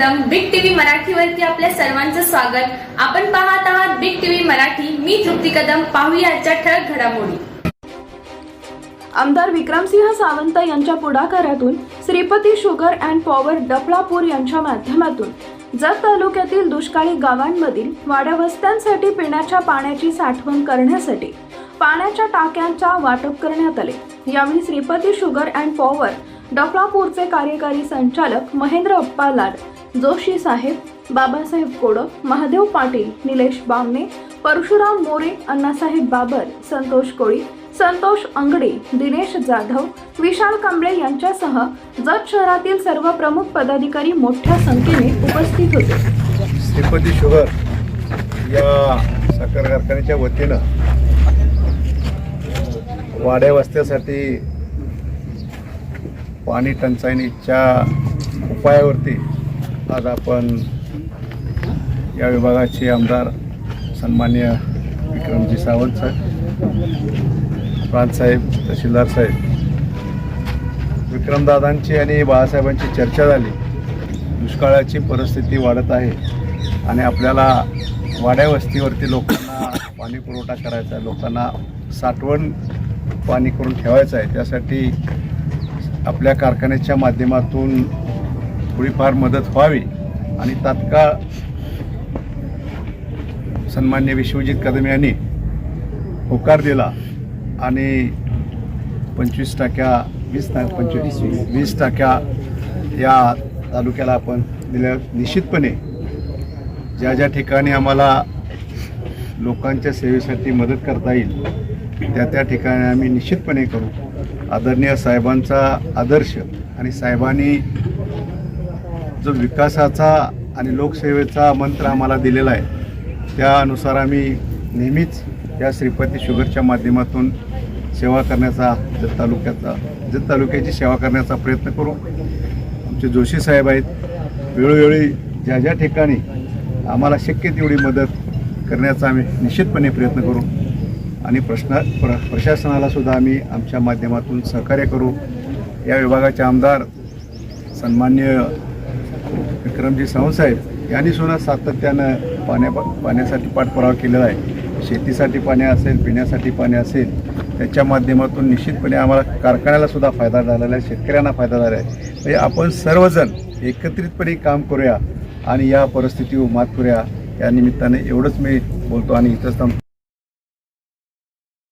मराठीवरती आपल्या सर्वांचं स्वागत. आपण पाहत आहात बिग टीव्ही मराठी. मी तृप्ती कदम. पाहूया आजच्या ठळक घडामोडी. आमदार विक्रमसिंह सावंत यांच्या पुढाकारातून Shripati sugar and power Daflapur यांच्या माध्यमातून जत तालुक्यातील दुष्काळी गावांमधील वाडवस्त्यांसाठी पिण्याच्या पाण्याची साठवण करण्यासाठी पाण्याच्या टाक्यांचा वाटप करण्यात आले. यावेळी श्रीपती शुगर अँड पॉवर डफळापूरचे कार्यकारी संचालक महेंद्र अप्पा लाड जोशी साहेब बाबासाहेब कोडक महादेव पाटील निलेश बामणे परशुराम मोरे अण्णासाहेब बाबर संतोष कोळी संतोष अंगडे दिनेश जाधव विशाल कांबळे यांच्यासह जत शहरातील सर्व प्रमुख पदाधिकारी मोठ्या संख्येने उपस्थित होते. श्रीपती शुगर या साखर कारखान्याच्या वतीनं वाड्या वस्त्यासाठी पाणी टंचाईच्या उपायावरती आज आपण या विभागाचे आमदार सन्मान्य विक्रमजी सावंत साहेब प्रांतसाहेब तहसीलदार साहेब. विक्रमदादांची आणि बाळासाहेबांची चर्चा झाली. दुष्काळाची परिस्थिती वाढत आहे आणि आपल्याला वाड्या वस्तीवरती लोकांना पाणी पुरवठा करायचा आहे लोकांना साठवण पाणी करून ठेवायचं आहे. त्यासाठी आपल्या कारखान्याच्या माध्यमातून थोडीफार मदत व्हावी आणि तात्काळ सन्मान्य विश्वजित कदम यांनी होकार दिला आणि पंचवीस टाक्या वीस टा पंचवीस वीस टाक्या या तालुक्याला आपण दिल्या. निश्चितपणे ज्या ज्या ठिकाणी आम्हाला लोकांच्या सेवेसाठी मदत करता येईल त्या त्या ठिकाणी आम्ही निश्चितपणे करू. आदरणीय साहेबांचा आदर्श आणि साहेबांनी जो विकासाचा आणि लोकसेवेचा मंत्र आम्हाला दिलेला आहे त्यानुसार आम्ही नेहमीच या श्रीपती शुगरच्या माध्यमातून सेवा करण्याचा जत तालुक्याचा जत तालुक्याची सेवा करण्याचा प्रयत्न करू. आमचे जोशी साहेब आहेत. वेळोवेळी ज्या ज्या ठिकाणी आम्हाला शक्य तेवढी मदत करण्याचा आम्ही निश्चितपणे प्रयत्न करू. आणि प्रश्न प्र प्रशासनालासुद्धा आम्ही आमच्या माध्यमातून सहकार्य करू. या विभागाचे आमदार सन्मान्य विक्रमजी सावंतसाहेब यांनी सुद्धा सातत्यानं पाण्या पाण्यासाठी पाठपुरावा केलेला आहे. शेतीसाठी पाणी असेल पिण्यासाठी पाणी असेल त्याच्या माध्यमातून निश्चितपणे आम्हाला कारखान्याला सुद्धा फायदा झालेला आहे शेतकऱ्यांना फायदा झाला आहे. म्हणजे आपण सर्वजण एकत्रितपणे काम करूया आणि या परिस्थितीवर मात करूया. या निमित्ताने एवढंच मी बोलतो आणि इथंच थांबतो.